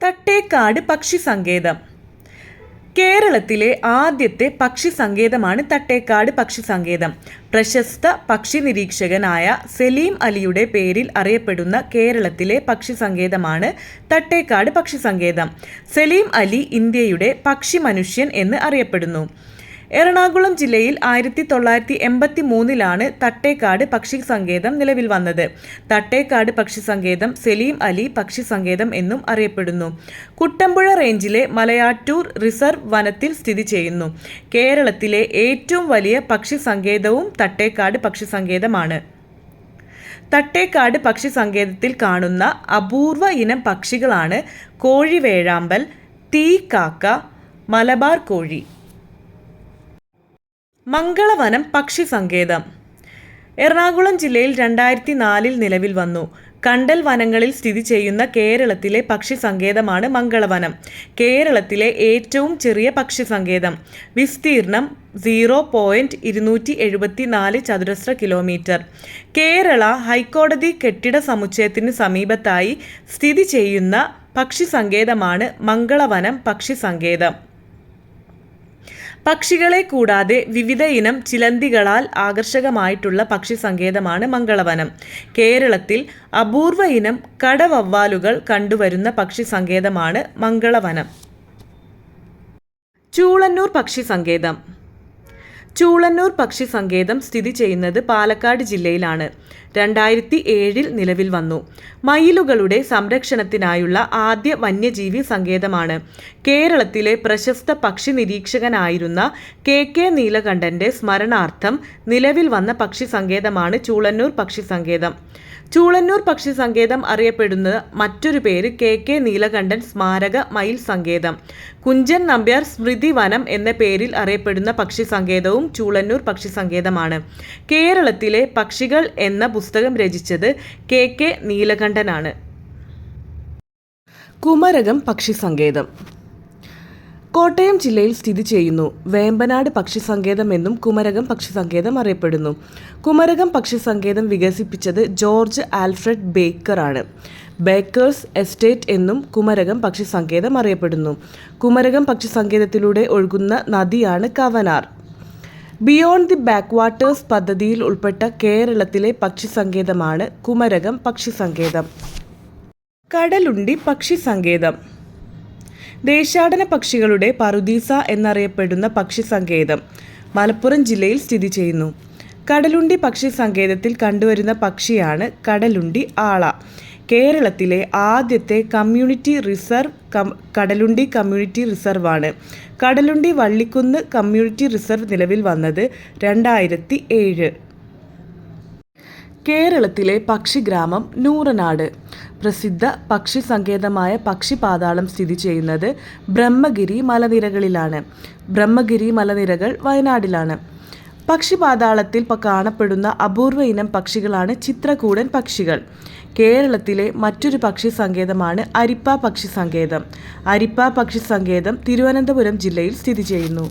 തട്ടേക്കാട് പക്ഷി സങ്കേതം കേരളത്തിലെ ആദ്യത്തെ പക്ഷി സങ്കേതമാണ് തട്ടേക്കാട് പക്ഷി സങ്കേതം പ്രശസ്ത പക്ഷി നിരീക്ഷകനായ സലീം അലിയുടെ പേരിൽ അറിയപ്പെടുന്ന കേരളത്തിലെ പക്ഷി സങ്കേതമാണ് തട്ടേക്കാട് പക്ഷി സങ്കേതം സലീം അലി ഇന്ത്യയുടെ പക്ഷി മനുഷ്യൻ എന്ന് അറിയപ്പെടുന്നു. എറണാകുളം ജില്ലയിൽ ആയിരത്തി തൊള്ളായിരത്തി എൺപത്തി മൂന്നിലാണ് തട്ടേക്കാട് പക്ഷി സങ്കേതം നിലവിൽ വന്നത്. തട്ടേക്കാട് പക്ഷി സങ്കേതം സലീം അലി പക്ഷി സങ്കേതം എന്നും അറിയപ്പെടുന്നു. കുട്ടമ്പുഴ റേഞ്ചിലെ മലയാറ്റൂർ റിസർവ് വനത്തിൽ സ്ഥിതി ചെയ്യുന്നു. കേരളത്തിലെ ഏറ്റവും വലിയ പക്ഷി സങ്കേതവും തട്ടേക്കാട് പക്ഷി സങ്കേതമാണ് തട്ടേക്കാട് പക്ഷി സങ്കേതത്തിൽ കാണുന്ന അപൂർവ ഇനം പക്ഷികളാണ് കോഴി വേഴാമ്പൽ കോഴിവേഴാമ്പൽ കാക്ക മലബാർ കോഴി. മംഗളവനം പക്ഷി സങ്കേതം എറണാകുളം ജില്ലയിൽ രണ്ടായിരത്തി നാലിൽ നിലവിൽ വന്നു. കണ്ടൽ വനങ്ങളിൽ സ്ഥിതി ചെയ്യുന്ന കേരളത്തിലെ പക്ഷി സങ്കേതമാണ് മംഗളവനം. കേരളത്തിലെ ഏറ്റവും ചെറിയ പക്ഷി സങ്കേതം വിസ്തീർണം സീറോ പോയിന്റ് ഇരുന്നൂറ്റി എഴുപത്തി നാല് ചതുരശ്ര കിലോമീറ്റർ. കേരള ഹൈക്കോടതി കെട്ടിട സമുച്ചയത്തിന് സമീപത്തായി സ്ഥിതി ചെയ്യുന്ന പക്ഷി സങ്കേതമാണ് മംഗളവനം പക്ഷി സങ്കേതം പക്ഷികളെ കൂടാതെ വിവിധ ഇനം ചിലന്തികളാൽ ആകർഷകമായിട്ടുള്ള പക്ഷി സങ്കേതമാണ് മംഗളവനം. കേരളത്തിൽ അപൂർവ ഇനം കടവവ്വാലുകൾ കണ്ടുവരുന്ന പക്ഷി സങ്കേതമാണ് മംഗളവനം. ചൂളന്നൂർ പക്ഷി സങ്കേതം. ചൂളന്നൂർ പക്ഷി സങ്കേതം സ്ഥിതി ചെയ്യുന്നത് പാലക്കാട് ജില്ലയിലാണ്. രണ്ടായിരത്തി ഏഴിൽ നിലവിൽ വന്നു. മയിലുകളുടെ സംരക്ഷണത്തിനായുള്ള ആദ്യ വന്യജീവി സങ്കേതമാണ്. കേരളത്തിലെ പ്രശസ്ത പക്ഷി നിരീക്ഷകനായിരുന്ന കെ കെ നീലകണ്ഠന്റെ സ്മരണാർത്ഥം നിലവിൽ വന്ന പക്ഷി സങ്കേതമാണ് ചൂളന്നൂർ പക്ഷി സങ്കേതം ചൂളന്നൂർ പക്ഷി സങ്കേതം അറിയപ്പെടുന്ന മറ്റൊരു പേര് കെ കെ നീലകണ്ഠൻ സ്മാരക മയിൽ സങ്കേതം. കുഞ്ചൻ നമ്പ്യാർ സ്മൃതി വനം എന്ന പേരിൽ അറിയപ്പെടുന്ന പക്ഷി സങ്കേതവും ചൂളന്നൂർ പക്ഷി സങ്കേതമാണ് കേരളത്തിലെ പക്ഷികൾ എന്ന പുസ്തകം രചിച്ചത് കെ കെ നീലകണ്ഠനാണ്. കുമരകം പക്ഷി സങ്കേതം കോട്ടയം ജില്ലയിൽ സ്ഥിതി ചെയ്യുന്നു. വേമ്പനാട് പക്ഷി സങ്കേതം എന്നും കുമരകം പക്ഷി സങ്കേതം അറിയപ്പെടുന്നു. കുമരകം പക്ഷി സങ്കേതം വികസിപ്പിച്ചത് ജോർജ് ആൽഫ്രഡ് ബേക്കർ ആണ് ബേക്കേഴ്സ് എസ്റ്റേറ്റ് എന്നും കുമരകം പക്ഷി സങ്കേതം അറിയപ്പെടുന്നു. കുമരകം പക്ഷി സങ്കേതത്തിലൂടെ ഒഴുകുന്ന നദിയാണ് Kavanar. Beyond the backwaters പദ്ധതിയിൽ ഉൾപ്പെട്ട കേരളത്തിലെ പക്ഷി സങ്കേതമാണ് കുമരകം പക്ഷി സങ്കേതം കടലുണ്ടി പക്ഷി സങ്കേതം ദേശാടന പക്ഷികളുടെ പറുദീസ എന്നറിയപ്പെടുന്ന പക്ഷി സങ്കേതം മലപ്പുറം ജില്ലയിൽ സ്ഥിതി ചെയ്യുന്നു. കടലുണ്ടി പക്ഷി സങ്കേതത്തിൽ കണ്ടുവരുന്ന പക്ഷിയാണ് കടലുണ്ടി ആള. കേരളത്തിലെ ആദ്യത്തെ കമ്മ്യൂണിറ്റി റിസർവ് കടലുണ്ടി കമ്മ്യൂണിറ്റി റിസർവാണ്. കടലുണ്ടി വള്ളിക്കുന്ന് കമ്മ്യൂണിറ്റി റിസർവ് നിലവിൽ വന്നത് രണ്ടായിരത്തി ഏഴ് കേരളത്തിലെ പക്ഷിഗ്രാമം നൂറനാട്. പ്രസിദ്ധ പക്ഷി സങ്കേതമായ പക്ഷിപാതാളം സ്ഥിതി ചെയ്യുന്നത് ബ്രഹ്മഗിരി മലനിരകളിലാണ്. ബ്രഹ്മഗിരി മലനിരകൾ വയനാടിലാണ്. പക്ഷിപാതാളത്തിൽ കാണപ്പെടുന്ന അപൂർവ ഇനം പക്ഷികളാണ് ചിത്രകൂടൻ പക്ഷികൾ. കേരളത്തിലെ മറ്റൊരു പക്ഷി സങ്കേതമാണ് അരിപ്പ പക്ഷി സങ്കേതം. അരിപ്പ പക്ഷി സങ്കേതം തിരുവനന്തപുരം ജില്ലയിൽ സ്ഥിതി ചെയ്യുന്നു.